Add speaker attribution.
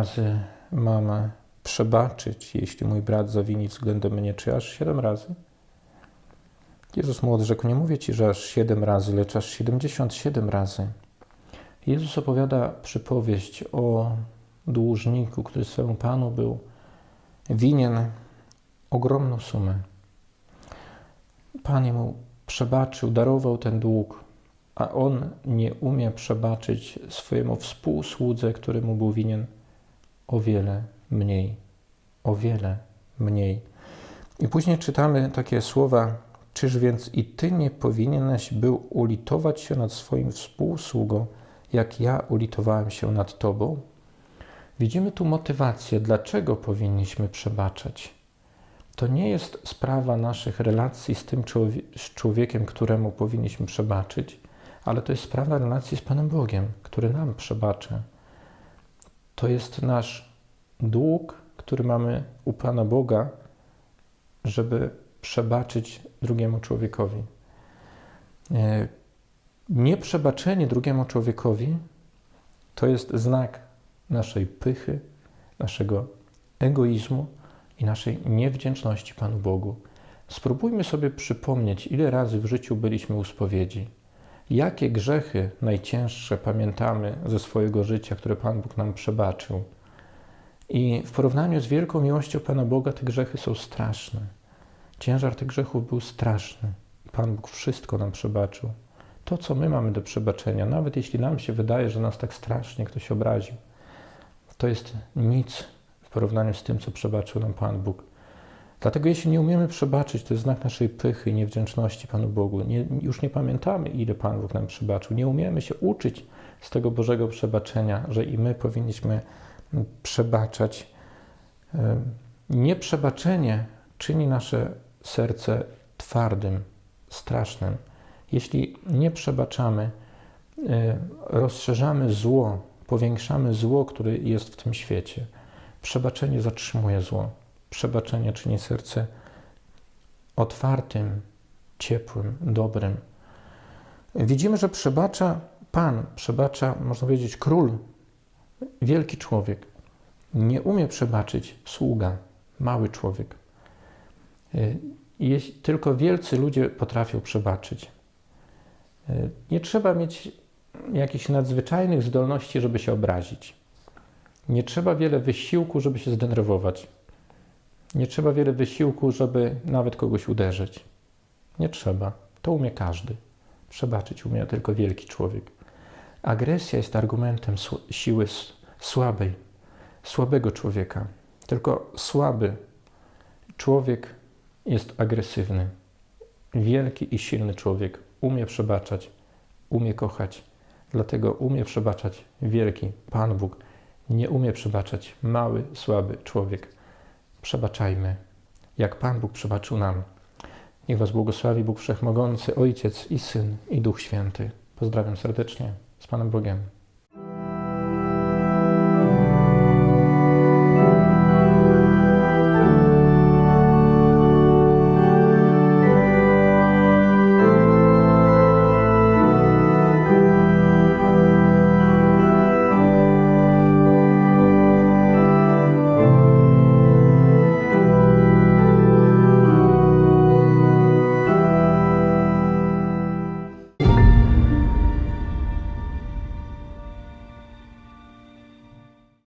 Speaker 1: razy mam przebaczyć, jeśli mój brat zawini względem mnie, czy aż siedem razy? Jezus mu odrzekł, nie mówię ci, że aż siedem razy, lecz aż siedemdziesiąt siedem razy. Jezus opowiada przypowieść o dłużniku, który swemu Panu był winien ogromną sumę. Pan mu przebaczył, darował ten dług, a on nie umie przebaczyć swojemu współsłudze, który mu był winien o wiele mniej. O wiele mniej. I później czytamy takie słowa: Czyż więc i ty nie powinieneś był ulitować się nad swoim współsługą, jak ja ulitowałem się nad tobą? Widzimy tu motywację, dlaczego powinniśmy przebaczać. To nie jest sprawa naszych relacji z tym człowiekiem, któremu powinniśmy przebaczyć, ale to jest sprawa relacji z Panem Bogiem, który nam przebacza. To jest nasz dług, który mamy u Pana Boga, żeby przebaczyć drugiemu człowiekowi. E, nieprzebaczenie drugiemu człowiekowi to jest znak naszej pychy, naszego egoizmu i naszej niewdzięczności Panu Bogu. Spróbujmy sobie przypomnieć, ile razy w życiu byliśmy u spowiedzi. Jakie grzechy najcięższe pamiętamy ze swojego życia, które Pan Bóg nam przebaczył. I w porównaniu z wielką miłością Pana Boga te grzechy są straszne. Ciężar tych grzechów był straszny. Pan Bóg wszystko nam przebaczył. To, co my mamy do przebaczenia, nawet jeśli nam się wydaje, że nas tak strasznie ktoś obraził, to jest nic w porównaniu z tym, co przebaczył nam Pan Bóg. Dlatego jeśli nie umiemy przebaczyć, to jest znak naszej pychy i niewdzięczności Panu Bogu. Nie, już nie pamiętamy, ile Pan Bóg nam przebaczył. Nie umiemy się uczyć z tego Bożego przebaczenia, że i my powinniśmy przebaczać. Nieprzebaczenie czyni nasze serce twardym, strasznym. Jeśli nie przebaczamy, e, rozszerzamy zło, powiększamy zło, które jest w tym świecie. Przebaczenie zatrzymuje zło. Przebaczenie czyni serce otwartym, ciepłym, dobrym. Widzimy, że przebacza Pan, przebacza, można powiedzieć, król, wielki człowiek. Nie umie przebaczyć sługa, mały człowiek. Y, tylko wielcy ludzie potrafią przebaczyć. Y, nie trzeba mieć jakichś nadzwyczajnych zdolności, żeby się obrazić. Nie trzeba wiele wysiłku, żeby się zdenerwować. Nie trzeba wiele wysiłku, żeby nawet kogoś uderzyć. Nie trzeba. To umie każdy. Przebaczyć umie tylko wielki człowiek. Agresja jest argumentem siły słabej, słabego człowieka. Tylko słaby człowiek jest agresywny. Wielki i silny człowiek umie przebaczać, umie kochać. Dlatego umie przebaczać wielki Pan Bóg. Nie umie przebaczać mały, słaby człowiek. Przebaczajmy, jak Pan Bóg przebaczył nam. Niech Was błogosławi Bóg Wszechmogący, Ojciec i Syn i Duch Święty. Pozdrawiam serdecznie. Panem Bogiem.